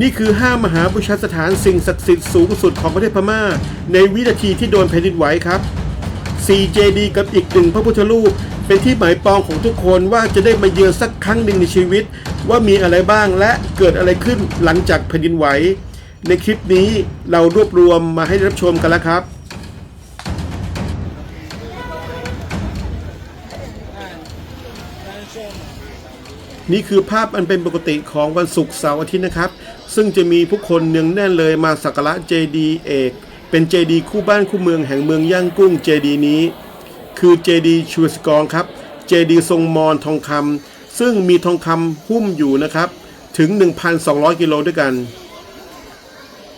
นี่คือห้ามหาบูชาสถานสิ่งศักดิ์สิทธิ์สูงสุดของประเทศพม่า ในวินาทีที่โดนแผ่นดินไหวครับ CJD กับอีกหนึ่งพระพุทธรูป เป็นที่หมายปองของทุกคนว่าจะได้มาเยือนสักครั้งหนึ่งในชีวิต ว่ามีอะไรบ้างและเกิดอะไรขึ้นหลังจากแผ่นดินไหว ในคลิปนี้เรารวบรวมมาให้รับชมกันแล้วครับนี่คือภาพอันเป็นปกติของวันศุกร์เสาร์อาทิตย์นะครับ ซึ่งจะมีผู้คนเนืองแน่นเลยมาสักการะเจดีเอก เป็นเจดีคู่บ้านคู่เมืองแห่งเมืองย่างกุ้งเจดีนี้ คือเจดีชูสกองครับเจดีทรงมอนทองคำซึ่งมีทองคำหุ้มอยู่นะครับถึง 1,200 กิโลด้วยกัน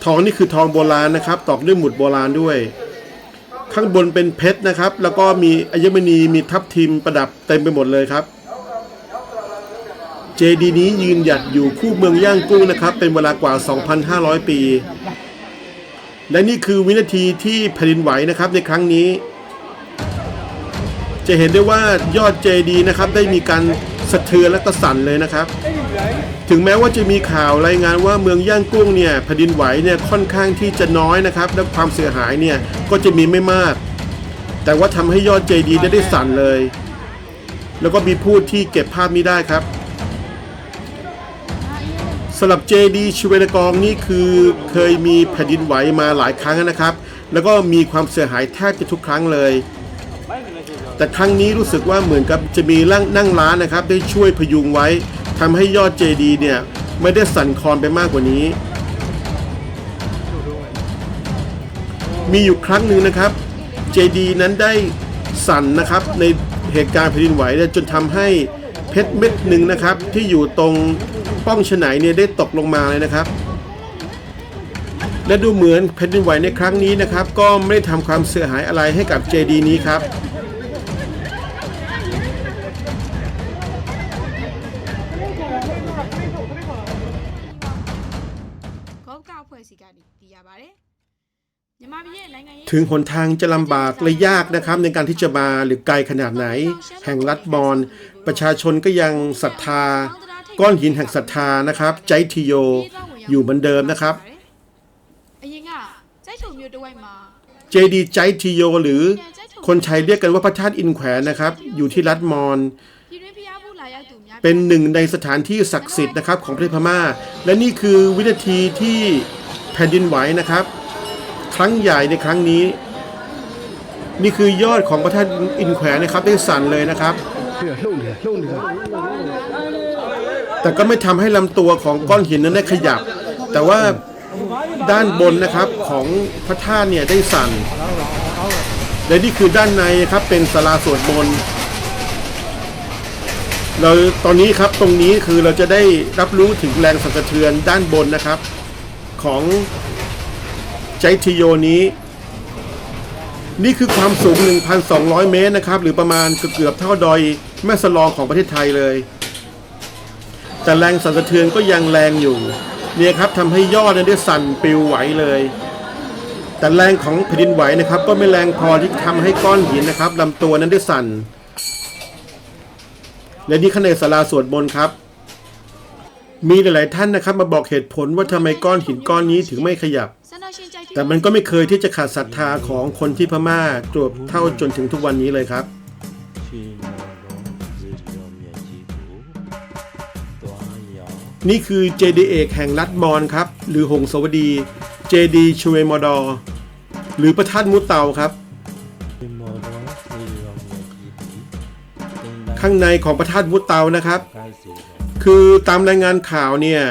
ทองนี่คือทองโบราณนะครับ ตอกด้วยหมุดโบราณด้วย ข้างบนเป็นเพชรนะครับ แล้วก็มีอัญมณีมีทับทิมประดับเต็มไปหมดเลยครับ เจดีย์นี้ยืนหยัดอยู่คู่เมืองย่างกุ้งนะครับ เป็นเวลากว่า 2,500 ปี และนี่คือวินาทีที่แผ่นดินไหวนะครับในครั้งนี้ จะเห็นได้ว่ายอดเจดีย์นะครับได้มีการสะเทือนและกระสั่นเลยนะครับ ถึงแม้ว่าจะมีข่าวรายงานว่าเมืองย่างกุ้งเนี่ยแผ่นดินไหวเนี่ยค่อนข้างที่จะน้อยนะครับและความเสียหายเนี่ยก็จะมีไม่มาก แต่ว่าทำให้ยอดเจดีย์ได้ได้สั่นเลย แล้วก็มีผู้ที่เก็บภาพนี้ได้ครับ สำหรับเจดีชเวนกองนี่คือเคยมีแผ่นดินไหวมาหลายครั้งนะครับ แล้วก็มีความเสียหายแทบจะทุกครั้งเลย แต่ครั้งนี้รู้สึกว่าเหมือนกับจะมีร่างนั่งร้านนะครับ ได้ช่วยพยุงไว้ทำให้ยอดเจดีเนี่ยไม่ได้สั่นคลอนไปมากกว่านี้ มีอยู่ครั้งหนึ่งนะครับเจดีนั้นได้สั่นนะครับในเหตุการณ์แผ่นดินไหวจนทำให้ เพชรเม็ดหนึ่งนะครับ ที่อยู่ตรงป้องฉนายเนี่ยได้ตกลงมาเลยนะครับ และดูเหมือนแผ่นดินไหวในครั้งนี้นะครับ ก็ไม่ได้ทำความเสียหายอะไรให้กับเจดีนี้ครับถึงหนทางจะลำบากและยากนะครับในการที่จะมาหรือไกลขนาดไหน แห่งรัฐบอล ประชาชนก็ยังศรัทธา ก้อนหินแห่งศรัทธานะครับ ใจทิโยอยู่เหมือนเดิมนะครับเจดีใจทิโยหรือคนไทยเรียกกันว่าพระธาตุอินแขวนนะครับ อยู่ที่รัฐมอนเป็นหนึ่งในสถานที่ศักดิ์สิทธิ์นะครับของประเทศพม่า และนี่คือวินาทีที่แผ่นดินไหวนะครับ ครั้งใหญ่ในครั้งนี้ นี่คือยอดของพระธาตุอินแขวนนะครับได้สั่นเลยนะครับ แต่ก็ไม่ทำให้ลำตัวของก้อนหินนั้นได้ขยับ แต่ว่าด้านบนนะครับของพระธาตุเนี่ยได้สั่นและนี่คือด้านในครับเป็นศาลาสวดมนต์เราตอนนี้ครับตรงนี้คือเราจะได้รับรู้ถึงแรงสั่นสะเทือนด้านบนนะครับ ของใจทิโยนี้ นี่คือความสูง 1,200 เมตรนะครับ หรือประมาณเกือบเท่าดอยแม่สลองของประเทศไทยเลย แต่แรงสั่นสะเทือนก็ยังแรงอยู่ เนี่ยครับทำให้ยอดนั้นได้สั่นปลิวไหวเลย แต่แรงของแผ่นดินไหวนะครับ ก็ไม่แรงพอที่ทำให้ก้อนหินนะครับลำตัวนั้นได้สั่น และนี่ข้างใาลาสวดมนต์ครับ มีหลาย ๆ ท่านนะครับ มาบอกเหตุผลว่าทำไมก้อนหินก้อนนี้ถึงไม่ขยับ แต่มันก็ไม่เคยที่จะขาดศรัทธาของคนที่พม่าจวบเท่าจนถึงทุกวันนี้เลยครับ นี่คือเจดีเอกแห่งรัฐมอนครับ หรือหงสวดี เจดีชเวมอดอ หรือประท่านมุตเตาครับข้างในของพระท่านมุตเตานะครับ คือตามรายงานข่าวเนี่ย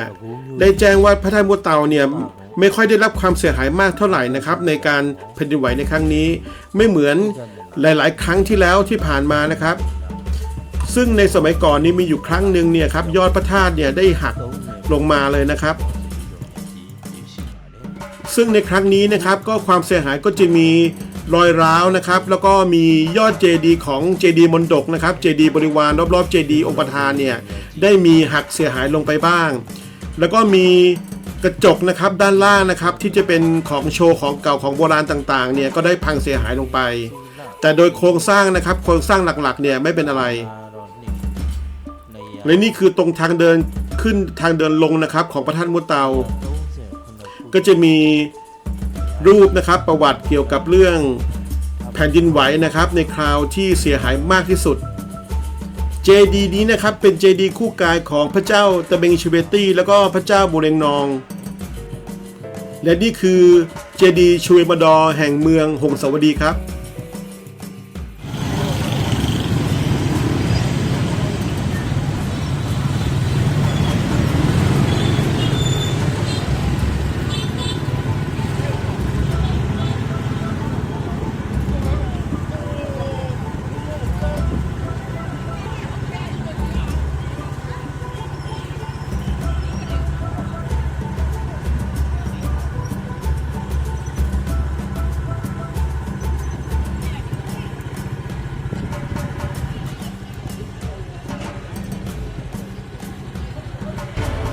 ได้แจ้งว่าพระท่านมุตเตาเนี่ย ไม่ค่อยได้รับความเสียหายมากเท่าไหร่นะครับ ในการแผ่นดินไหวในครั้งนี้ ไม่เหมือนหลาย ๆ ครั้งที่แล้วที่ผ่านมานะครับ ซึ่งในสมัยก่อนนี้มีอยู่ครั้งหนึ่งเนี่ยครับยอดพระธาตุเนี่ยได้หักลงมาเลยนะครับ ซึ่งในครั้งนี้นะครับก็ความเสียหายก็จะมีรอยร้าวนะครับ แล้วก็มียอดเจดีย์ของเจดีย์มนดกนะครับเจดีย์บริวารรอบๆเจดีย์องค์ประธานเนี่ยได้มีหักเสียหายลงไปบ้าง แล้วก็มี กระจกนะครับด้านล่างนะครับที่จะเป็นของโชว์ของเก่าของโบราณต่างๆเนี่ยก็ได้พังเสียหายลงไป แต่โดยโครงสร้างนะครับโครงสร้างหลักๆเนี่ยไม่เป็นอะไรและนี่คือตรงทางเดินขึ้นทางเดินลงนะครับของพระท่านมุตเตา ก็จะมีรูปนะครับประวัติเกี่ยวกับเรื่องแผ่นดินไหวนะครับในคราวที่เสียหายมากที่สุด เจดีนี้นะครับเป็นเจดีคู่กายของพระเจ้าตะเบงชิเวตี้ แล้วก็พระเจ้าบูเรงนอง และนี่คือเจดีชูเอมาดอแห่งเมืองหงสาวดีครับ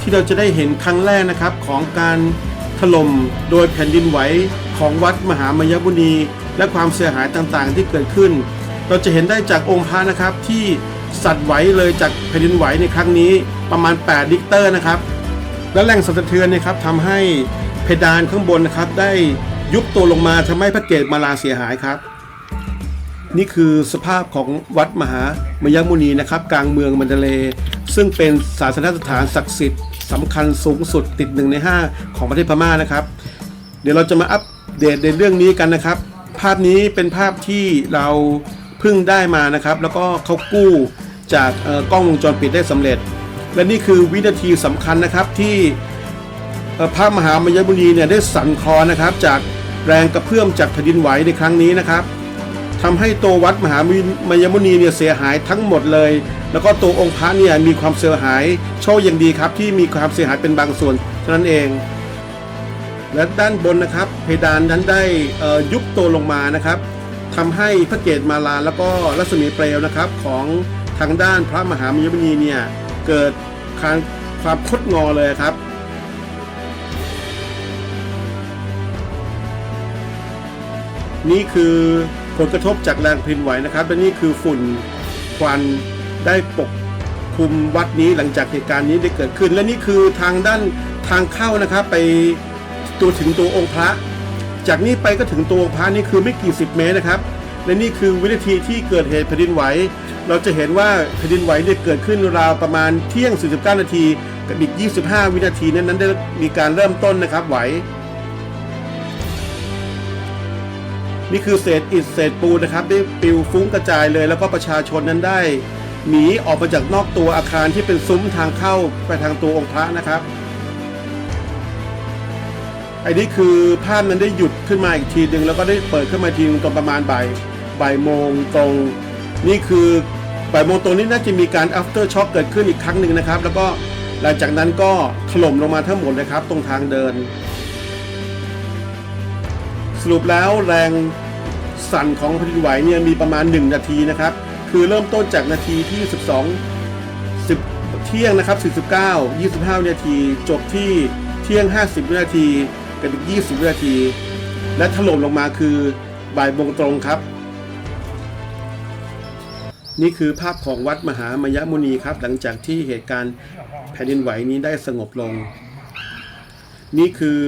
ที่เราจะได้เห็นครั้งแรกนะครับของการถล่มโดยแผ่นดินไหวของวัดมหามยมุนีและความเสียหายต่างๆ ที่เกิดขึ้น เราจะเห็นได้จากองค์พระนะครับที่สั่นไหวเลยจากแผ่นดินไหวในครั้งนี้ประมาณ8ลิกเตอร์นะครับ และแรงสั่นสะเทือนนะครับทำให้เพดานข้างบนนะครับ ได้ยุบตัวลงมาทำให้พระเกศมาลาเสียหายครับ นี่คือสภาพของวัดมหามยมุนีนะครับ กลางเมืองมันเดเล ซึ่งเป็นศาสนสถานศักดิ์สิทธิ์ สำคัญสูงสุดติดหนึ่งใน 5 ของประเทศพม่านะครับ เดี๋ยวเราจะมาอัปเดตในเรื่องนี้กันนะครับ ภาพนี้เป็นภาพที่เราเพิ่งได้มานะครับ แล้วก็เขากู้จากกล้องวงจรปิดได้สำเร็จ และนี่คือวินาทีสำคัญนะครับที่พระมหามยมุนีเนี่ยได้สั่นคลอนนะครับ จากแรงกระเพื่อมจากแผ่นดินไหวในครั้งนี้นะครับทำให้ตัววัดมหามยมุนีเนี่ยเสียหายทั้งหมดเลย แล้วก็ตัวองค์พระเนี่ยมีความเสียหายโชคยังดีครับ ที่มีความเสียหายเป็นบางส่วนเท่านั้นเอง และด้านบนนะครับ เพดานนั้นได้ยุบตัวลงมานะครับทำให้พระเกศมาลาแล้วก็รัศมีเปลวนะครับ ของทางด้านพระมหามยมุนีเนี่ยเกิดการความคดงอเลยครับนี่คือผลกระทบจากแรงแผ่นดินไหวนะครับและนี่คือฝุ่นควัน ได้ปกคลุมวัดนี้หลังจากเหตุการณ์นี้ได้เกิดขึ้น และนี่คือทางด้านทางเข้านะครับไปตัวถึงตัวองค์พระ จากนี้ไปก็ถึงตัวองค์พระนี่คือไม่กี่สิบเมตรนะครับ และนี่คือวินาทีที่เกิดเหตุแผ่นดินไหว เราจะเห็นว่าแผ่นดินไหวเนี่ยเกิดขึ้นราวประมาณเที่ยง 49 นาทีกับอีก 25 วินาทีนั้นนั้นได้มีการเริ่มต้นนะครับไหว นี่คือเศษอิฐเศษปูนนะครับได้ปลิวฟุ้งกระจายเลย แล้วก็ประชาชนนั้นได้ หนีออกมาจากนอกตัวอาคารที่เป็นซุ้มทางเข้าไปทางตัวองค์พระนะครับไอ้นี่คือภาพนั้นได้หยุดขึ้นมาอีกทีหนึ่งแล้วก็ได้เปิดขึ้นมาทีนึงตอนประมาณบ่ายบ่ายโมงตรง นี่คือบ่ายโมงตรงนี้น่าจะมีการ after shock เกิดขึ้นอีกครั้งหนึ่งนะครับ แล้วก็หลังจากนั้นก็ถล่มลงมาทั้งหมดเลยครับ ตรงทางเดิน สรุปแล้วแรงสั่นของแผ่นดินไหวเนี่ยมีประมาณ 1 นาทีนะครับ คือเริ่มต้นจากนาทีที่ 12 10 เที่ยงนะครับ 49 25 วินาที จบที่เที่ยง 50 วินาทีกับอีก 20 วินาที และถล่มลงมาคือบ่ายโมงตรงครับ นี่คือภาพของวัดมหามยมุนีครับ หลังจากที่เหตุการณ์แผ่นดินไหวนี้ได้สงบลง นี่คือ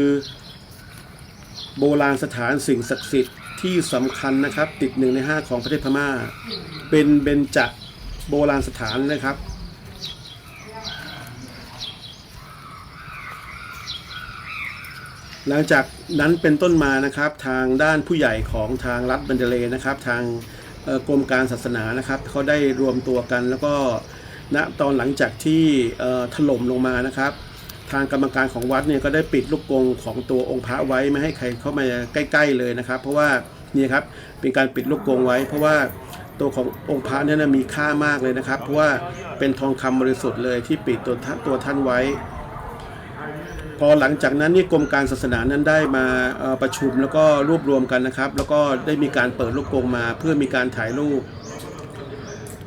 โบราณสถานสิ่งศักดิ์สิทธิ์ ที่สำคัญนะครับ ติดหนึ่งในห้าของประเทศพม่า เป็นเบญจโบราณสถานนะครับ หลังจากนั้นเป็นต้นมานะครับทางด้านผู้ใหญ่ของทางรัฐบันเดเลย์นะครับ ทางเอ่อกรมการศาสนานะครับเขาได้รวมตัวกันแล้วก็ณตอนหลังจากที่เอ่อถล่มลงมานะครับ ทางกรรมการของวัดเนี่ยก็ได้ปิดลูกกงของตัวองค์พระไว้ไม่ให้ใครเข้ามาใกล้ ๆเลยนะครับ เพราะว่านี่ครับเป็นการปิดลูกกงไว้ เพราะว่าตัวขององค์พระเนี่ยนะมีค่ามากเลยนะครับ เพราะว่าเป็นทองคำบริสุทธิ์เลยที่ปิดตัวท่านตัวท่านไว้ พอหลังจากนั้นนี่กรมการศาสนานั้นได้มาประชุมแล้วก็รวบรวมกันนะครับ แล้วก็ได้มีการเปิดลูกกงมาเพื่อมีการถ่ายรูป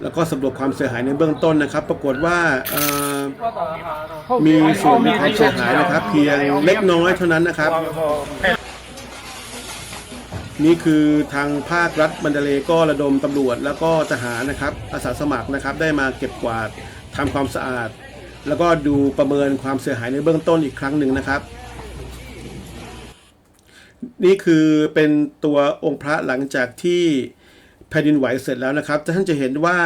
แล้วก็สำรวจความเสียหายในเบื้องต้นนะครับ ปรากฏว่ามีส่วนมีความเสียหายนะครับ เพียงเล็กน้อยเท่านั้นนะครับ นี่คือทางภาครัฐบันเดเลก็ระดมตำรวจ แล้วก็ทหารนะครับอาสาสมัครนะครับ ได้มาเก็บกวาดทำความสะอาด แล้วก็ดูประเมินความเสียหายในเบื้องต้นอีกครั้งหนึ่งนะครับนี่คือเป็นตัวองค์พระหลังจากที่ แผ่นดินไหวเสร็จแล้วนะครับท่านจะเห็นว่า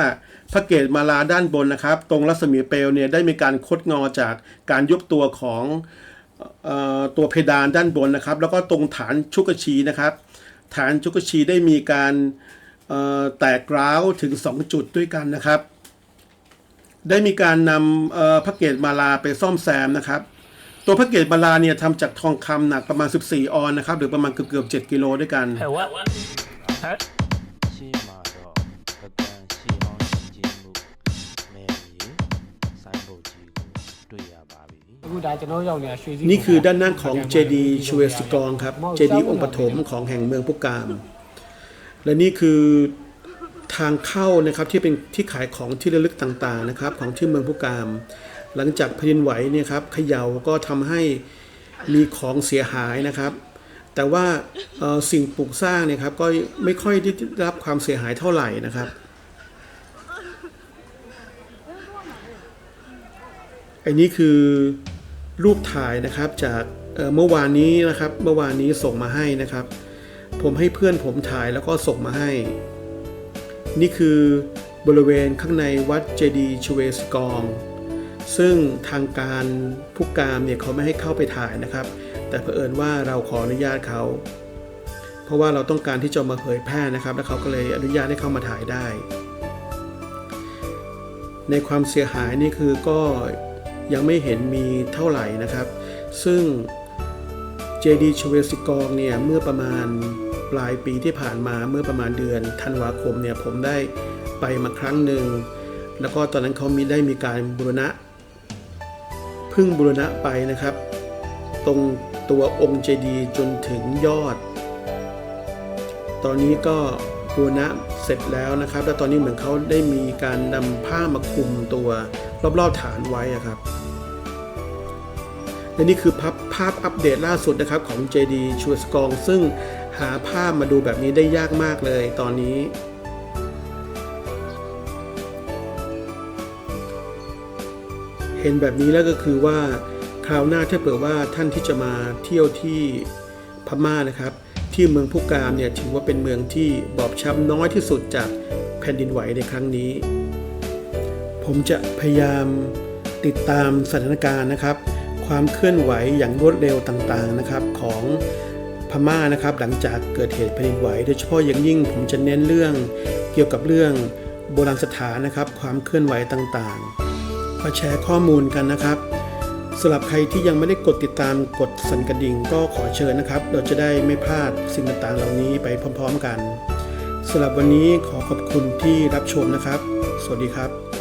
พระเกศมาลาด้านบนนะครับ ตรงรัศมีเปลวเนี่ยได้มีการคดงอจากการยุบตัวของออตัวเพดานด้านบนนะครับ แล้วก็ตรงฐานชุกชีนะครับ ฐานชุกชีได้มีการแตกร้าวถึง 2 จุดด้วยกันนะครับ ได้มีการนำพระเกศมาลาไปซ่อมแซมนะครับ ตัวพระเกศมาลาเนี่ยทำจากทองคำหนักประมาณ 14 ออนนะครับ หรือประมาณเกือบๆ7กิโลด้วยกันရှေ့မှာ นี่คือด้านหน้าของเจดีย์ชเวสกองครับเจดีย์องค์ปฐมของแห่งเมืองพุกาม และนี่คือทางเข้านะครับที่เป็นที่ขายของที่ระลึกต่างๆนะครับของที่เมืองพุกาม หลังจากแผ่นดินไหวเนี่ยครับเขย่าก็ทำให้มีของเสียหายนะครับ แต่ว่าสิ่งปลูกสร้างเนี่ยครับก็ไม่ค่อยได้รับความเสียหายเท่าไหร่นะครับอันนี้คือ รูปถ่ายนะครับจากเมื่อวานนี้นะครับ เมื่อวานนี้ส่งมาให้นะครับ ผมให้เพื่อนผมถ่ายแล้วก็ส่งมาให้ นี่คือบริเวณข้างในวัดเจดีย์ชเวสกอง ซึ่งทางการผู้กามเนี่ยเขาไม่ให้เข้าไปถ่ายนะครับ แต่เผอิญว่าเราขออนุญาตเขา เพราะว่าเราต้องการที่จะมาเผยแพร่นะครับ แล้วเขาก็เลยอนุญาตให้เข้ามาถ่ายได้ ในความเสียหายนี่คือก็ ยังไม่เห็นมีเท่าไหร่นะครับ ซึ่งเจดีย์ชเวสิกองเนี่ยเมื่อประมาณปลายปีที่ผ่านมาเมื่อประมาณเดือนธันวาคมเนี่ยผมได้ไปมาครั้งหนึ่ง แล้วก็ตอนนั้นเขามีได้มีการบูรณะพึ่งบูรณะไปนะครับ ตรงตัวองค์เจดีย์จนถึงยอด ตอนนี้ก็บูรณะเสร็จแล้วนะครับ แล้วตอนนี้เหมือนเขาได้มีการนำผ้ามาคลุมตัวรอบๆฐานไว้ครับ และนี่คือภาพภาพอัปเดตล่าสุดนะครับของ JD ชูสกอง ซึ่งหาภาพมาดูแบบนี้ได้ยากมากเลยตอนนี้เห็นแบบนี้แล้วก็คือว่าคราวหน้าถ้าเผื่อว่าท่านที่จะมาเที่ยวที่พม่านะครับ ที่เมืองพุกามเนี่ยถือว่าเป็นเมืองที่บอบช้ำน้อยที่สุดจากแผ่นดินไหวในครั้งนี้ ผมจะพยายามติดตามสถานการณ์นะครับ ความเคลื่อนไหวอย่างรวดเร็วต่างๆนะครับของพม่านะครับหลังจากเกิดเหตุแผ่นดินไหว โดยเฉพาะอย่างยิ่งผมจะเน้นเรื่องเกี่ยวกับเรื่องโบราณสถานนะครับ ความเคลื่อนไหวต่างๆมาแชร์ข้อมูลกันนะครับสำหรับใครที่ยังไม่ได้กดติดตามกดสั่นกระดิ่งก็ขอเชิญนะครับ เราจะได้ไม่พลาดสิ่งต่างๆเหล่านี้ไปพร้อม ๆ กันสำหรับวันนี้ขอขอบคุณที่รับชมนะครับ สวัสดีครับ